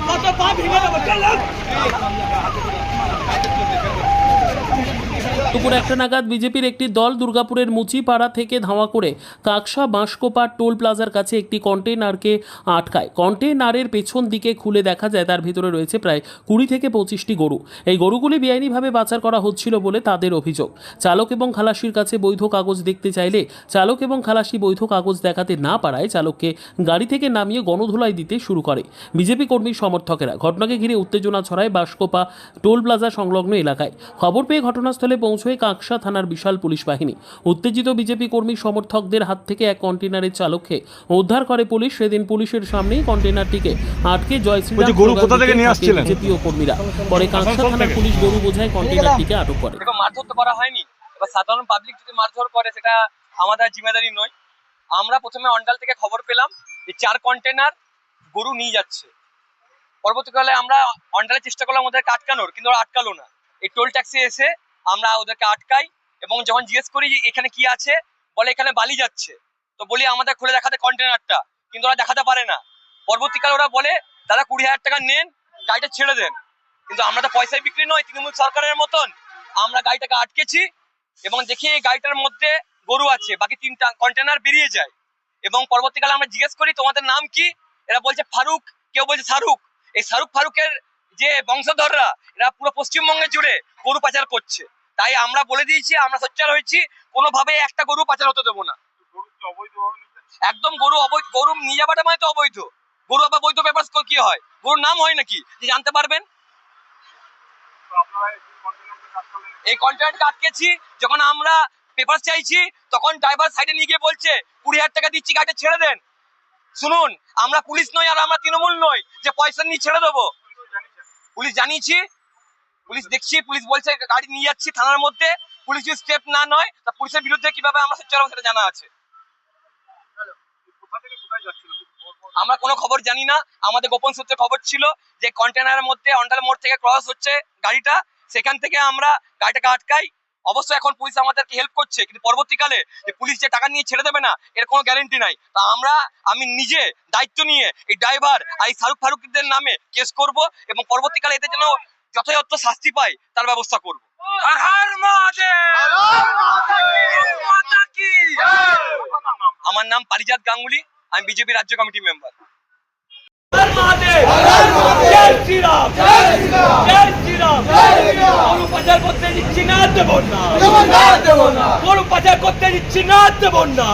কত পা ভেঙে দেবো চল দুপুর একটা নাগাদ বিজেপির একটি দল দুর্গাপুরের মুচিপাড়া থেকে ধাওয়া করে কাকসা বাঁশকোপা টোল প্লাজার কাছে একটি কন্টেনারকে আটকায়। কন্টেনারের পেছন দিকে খুলে দেখা যায় তার ভিতরে রয়েছে প্রায় কুড়ি থেকে পঁচিশটি গরু। এই গরুগুলি বেআইনিভাবে পাচার করা হচ্ছিল বলে তাদের অভিযোগ। চালক এবং খালাসির কাছে বৈধ কাগজ দেখতে চাইলে চালক এবং খালাসি বৈধ কাগজ দেখাতে না পারায় চালককে গাড়ি থেকে নামিয়ে গণধোলাই দিতে শুরু করে। বিজেপি কর্মীর সমর্থকেরা ঘটনাকে ঘিরে উত্তেজনা ছড়ায় বাঁশকোপা টোল প্লাজা সংলগ্ন এলাকায়। খবর পেয়ে ঘটনাস্থলে পৌঁছয় কাকসা থানার বিশাল পুলিশ বাহিনী উত্তেজিত বিজেপি কর্মী সমর্থকদের হাত থেকে এক কন্টেনারের চালককে উদ্ধার করে পুলিশ। সেদিন পুলিশের সামনেই কন্টেনারটিকে আটকে জয় শ্রীরাম গরু কোথা থেকে নিয়ে আসছিলেন? বিজেপি কর্মীরা। পরে কাকসা থানার পুলিশ গরু বোঝায় কন্টেনারটিকে আটক করে। মারধর তো করা হয়নি। এবার সাধারণ পাবলিক যদি মারধর করে সেটা আমাদের জিম্মেদারি নয়। আমরা প্রথমে অন্ডাল থেকে খবর পেলাম যে চার কন্টেনার গরু নিয়ে যাচ্ছে। পরবর্তীকালে আমরা অন্ডালের চেষ্টা করলাম ওদেরকে আটকানোর কিন্তু ওরা আটকালো না। এই টোল ট্যাক্সি এসে আমরা ওদেরকে আটকাই এবং যখন জিজ্ঞেস করি যে এখানে কি আছে, বলে এখানে বালি যাচ্ছে। তো বলি আমাদের খুলে দেখাতে কন্টেনারটা কিন্তু ওরা দেখাতে পারে না। পরবর্তীকালে ওরা বলে, দাদা, কুড়ি হাজার টাকা নেন, গাড়িটা ছেড়ে দেন। কিন্তু আমরা তো পয়সায় বিক্রি নয়, তৃণমূল সরকারের মতন। আমরা গাড়িটাকে আটকেছি এবং দেখি এই গাড়িটার মধ্যে গরু আছে, বাকি তিনটা কন্টেনার বেরিয়ে যায়। এবং পরবর্তীকালে আমরা জিজ্ঞেস করি, তোমাদের নাম কি? এরা বলছে, ফারুক। কেউ বলছে, শাহরুখ। এই শাহরুখ ফারুকের যে বংশধররা, এরা পুরো পশ্চিমবঙ্গে জুড়ে গরু পাচার করছে। তাই আমরা বলে দিয়েছি, আমরা সোচ্চার হয়েছি, কোনোভাবে একটা গরু পাচার হতে দেবো না। একদম গরু অবৈধ, গরু নিয়ে যাওয়াটা মানে তো অবৈধ। গরু আবার বৈধ পেপার কি হয়? গরুর নাম হয় নাকি? জানতে পারবেন? এই কন্ট্রাক্ট আটকেছি, যখন আমরা পেপার চাইছি, তখন ড্রাইভার সাইডে নিয়ে গিয়ে বলছে, কুড়ি হাজার টাকা দিচ্ছি, গাড়িটা ছেড়ে দেন। শুনুন, আমরা পুলিশ নই আর আমরা তৃণমূল নই, যে পয়সা নিয়ে ছেড়ে দেবো। পুলিশ জানিয়েছি পুলিশ দেখছি পুলিশ বলছে গাড়ি নিয়ে যাচ্ছি থানার মধ্যে। পুলিশ যদি স্টেপ না নয় তা পুলিশের বিরুদ্ধে কীভাবে আমরা সোচ্চার হব সেটা জানা আছে। আমরা কোনো খবর জানি না। আমাদের গোপন সূত্রে খবর ছিল যে কন্টেনারের মধ্যে অন্ডাল মোড় থেকে ক্রস হচ্ছে গাড়িটা। সেখান থেকে আমরা গাড়িটাকে আটকাই। অবশ্যই এখন পুলিশ আমাদেরকে হেল্প করছে কিন্তু পরবর্তীকালে যে পুলিশ যে টাকা নিয়ে ছেড়ে দেবে না এর কোনো গ্যারেন্টি নাই। তা আমরা আমি নিজে দায়িত্ব নিয়ে এই ড্রাইভার আর এই শাহরুখ ফারুকদের নামে কেস করব এবং পরবর্তীকালে এদের যেন যথাযথ শাস্তি পায় তার ব্যবস্থা করব। কি! আমার নাম পারিজাত গাঙ্গুলি আমি বিজেপি রাজ্য কমিটি মেম্বার। গরু পাচার করতে দিচ্ছি না দেব না গরু পাচার করতে দিচ্ছি না দেব না